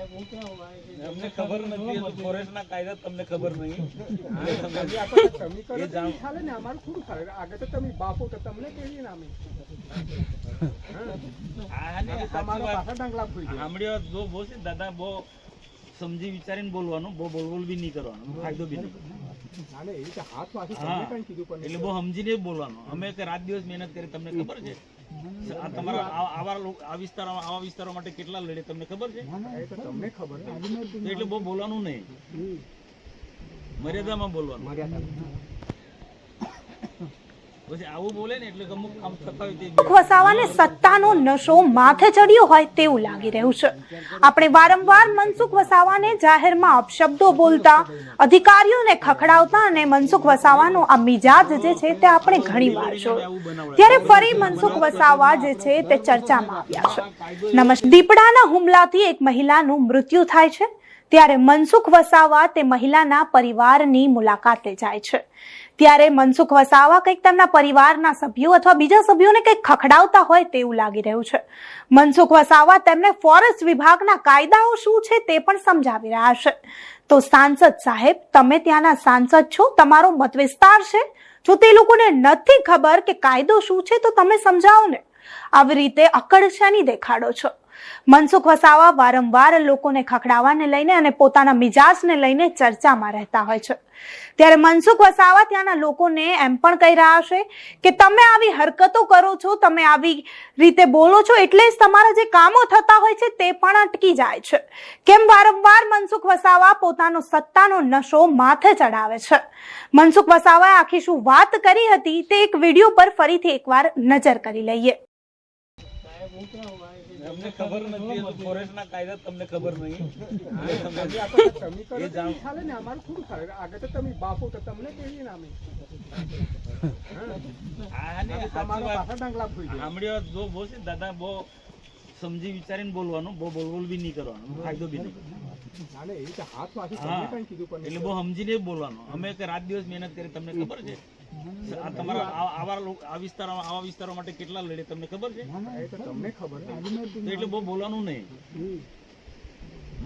અમને ખબર નથી ફોરેસ્ટના કાયદા તમને ખબર નહીં. ને આગળ તો તમે બાપો તો તમને કેવી નામે ને જો બહુ છે દાદા બહુ સમજી વિચારીને બોલવાનું બહુ બોલબોલ બી નહીં કરવાનું ફાયદો બી નહીં. એટલે બહુ સમજીને બોલવાનું. અમે કે રાત દિવસ મહેનત કરી તમને ખબર છે? તમારા આવા આ વિસ્તારો આવા વિસ્તારો માટે કેટલા લડે? તમને ખબર છે? તમને ખબર એટલે બહુ બોલવાનું નહીં. મર્યાદામાં બોલવાનું. આવું બોલે ને એટલે અમુક આમ થતા હોય તે બે- વસાવાને સત્તાનો નશો માથે ચડ્યો હોય તેવું લાગી રહ્યું છે. આપણે વારંવાર મનસુખ વસાવાને જાહેરમાં અપશબ્દો બોલતા, અધિકારીઓને ખખડાવતા અને મનસુખ વસાવાનો આ મિજાજ જે છે તે આપણે ઘણી વાર જોયો. ત્યારે ફરી મનસુખ વસાવા જે છે તે ચર્ચામાં આવ્યા છે. નમસ્ દીપડાના હુમલાથી એક મહિલાનું મૃત્યુ થાય છે. ત્યારે મનસુખ વસાવા તે મહિલાના પરિવારની મુલાકાતે જાય છે. ત્યારે મનસુખ વસાવા કંઈક તેમના પરિવારના સભ્યો અથવા બીજા સભ્યોને કંઈક ખખડાવતા હોય તેવું લાગી રહ્યું છે. મનસુખ વસાવા તેમને ફોરેસ્ટ વિભાગના કાયદાઓ શું છે તે પણ સમજાવી રહ્યા છે. તો સાંસદ સાહેબ, તમે ત્યાંના સાંસદ છો, તમારો મત વિસ્તાર છે? જો તે લોકોને નથી ખબર કે કાયદો શું છે, તો તમે સમજાવો ને. આવી રીતે અકડશાની દેખાડો છો. મનસુખ વસાવા વારંવાર લોકોને ખખડાવાને લઈને અને પોતાના મિજાજને લઈને ચર્ચામાં રહેતા હોય છે. ત્યારે મનસુખ વસાવા ત્યાંના લોકોને એમ પણ કહી રહ્યા છે કે તમે આવી હરકતો કરો છો, તમે આવી રીતે બોલો છો, એટલે જ તમારા જે કામો થતા હોય છે તે પણ અટકી જાય છે. કેમ વારંવાર મનસુખ વસાવા પોતાનો સત્તાનો નશો માથે ચડાવે છે? મનસુખ વસાવાએ આખી શું વાત કરી હતી તે એક વીડિયો પર ફરીથી એકવાર નજર કરી લઈએ. અમને ખબર નથી ફોરેસ્ટના કાયદા તમને ખબર નહીં. તમે કરો જાણ- ચાલે ને અમારું થોડું ચાલે આગળ તો તમે બાપો તો તમને કેવી નામે આ તમારો પાછા ડાંગલા ફૂઈ જાય સાંભળ્યો જો બહુ દાદા બહુ સમજી વિચારીને બોલવાનું બહુ બોલબોલ બી નહીં કરવાનું ફાયદો બી નહીં. તમને એટલે બહુ સમજીને બોલવાનું. અમે કે રાત દિવસ મહેનત કરી તમને ખબર છે? તમારા આવા આ વિસ્તારો આવા વિસ્તારો માટે કેટલા લડે? તમને ખબર છે? તમને ખબર એટલે બહુ બોલવાનું નહીં.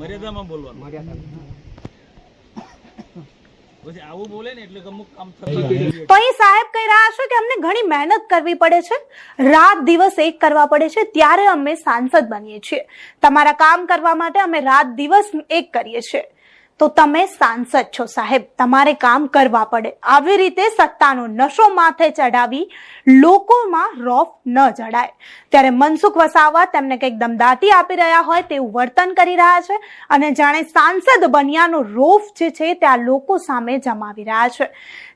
મર્યાદામાં બોલવાનું. પછી આવું બોલે ને એટલે અમુક આમ થતા હોય. તે તો અહીં સાહેબ કહી રહ્યા છે કે અમને ઘણી મહેનત કરવી પડે છે. રાત દિવસ એક કરવા પડે છે. ત્યારે અમે સાંસદ બનીએ છીએ. તમારા કામ કરવા માટે અમે રાત દિવસ એક કરીએ છીએ. તો તમે સાંસદ છો સાહેબ. તમારે કામ કરવા પડે. આવી રીતે સત્તાનો નશો માથે ચડાવી લોકોમાં રોફ ન જડાય. ત્યારે મનસુખ વસાવા તેમને કંઈક દમદાટી આપી રહ્યા હોય તેવું વર્તન કરી રહ્યા છે અને જાણે સાંસદ બન્યાનો રોફ જે છે તે આ લોકો સામે જમાવી રહ્યા છે.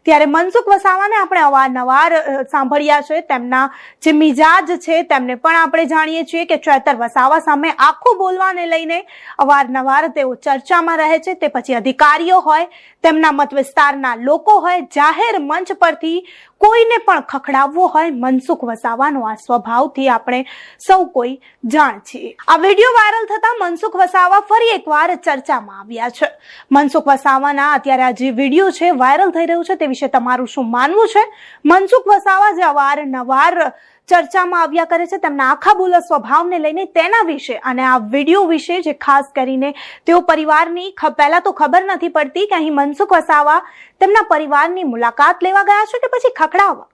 ત્યારે મનસુખ વસાવાને આપણે અવારનવાર સાંભળ્યા છે. તેમના જે મિજાજ છે તેમને પણ આપણે જાણીએ છીએ કે ચેતર વસાવા સામે આખું બોલવાને લઈને અવારનવાર તેઓ ચર્ચામાં રહે છે. તે પછી અધિકારીઓ હોય, તેમના મત વિસ્તારના લોકો હોય, જાહેર મંચ પરથી કોઈને પણ ખખડાવવો હોય, મનસુખ વસાવાનો આ સ્વભાવથી આપણે સૌ કોઈ જાણ છીએ. આ વીડિયો વાયરલ થતા મનસુખ વસાવા ફરી એકવાર ચર્ચામાં આવ્યા છે. મનસુખ વસાવાના અત્યારે આ જે વીડિયો છે વાયરલ થઈ રહ્યું છે તે વિશે તમારું શું માનવું છે? મનસુખ વસાવા જે અવારનવાર ચર્ચામાં આવ્યા કરે છે તેમના આખા બોલા સ્વભાવને લઈને તેના વિશે અને આ વીડિયો વિશે જે ખાસ કરીને તેઓ પરિવારની પહેલાં તો ખબર નથી પડતી કે અહીં મનસુખ વસાવા તેમના પરિવારની મુલાકાત લેવા ગયા છે કે પછી ખખડાવવા?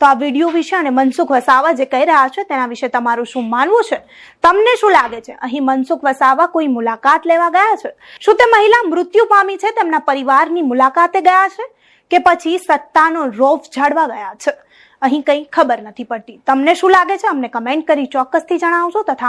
તો આ વીડિયો વિશે અને મનસુખ વસાવા જે કહી રહ્યા છે તેના વિશે તમારું શું માનવું છે? તમને શું લાગે છે? અહીં મનસુખ વસાવા કોઈ મુલાકાત લેવા ગયા છે? શું તે મહિલા મૃત્યુ પામી છે? તેમના પરિવારની મુલાકાતે ગયા છે? કે પછી સત્તાનો રોફ ઝાડવા ગયા છે? અહીં કંઈ ખબર નથી પડતી. તમને શું લાગે છે? અમને કમેન્ટ કરી ચોક્કસથી જણાવશો તથા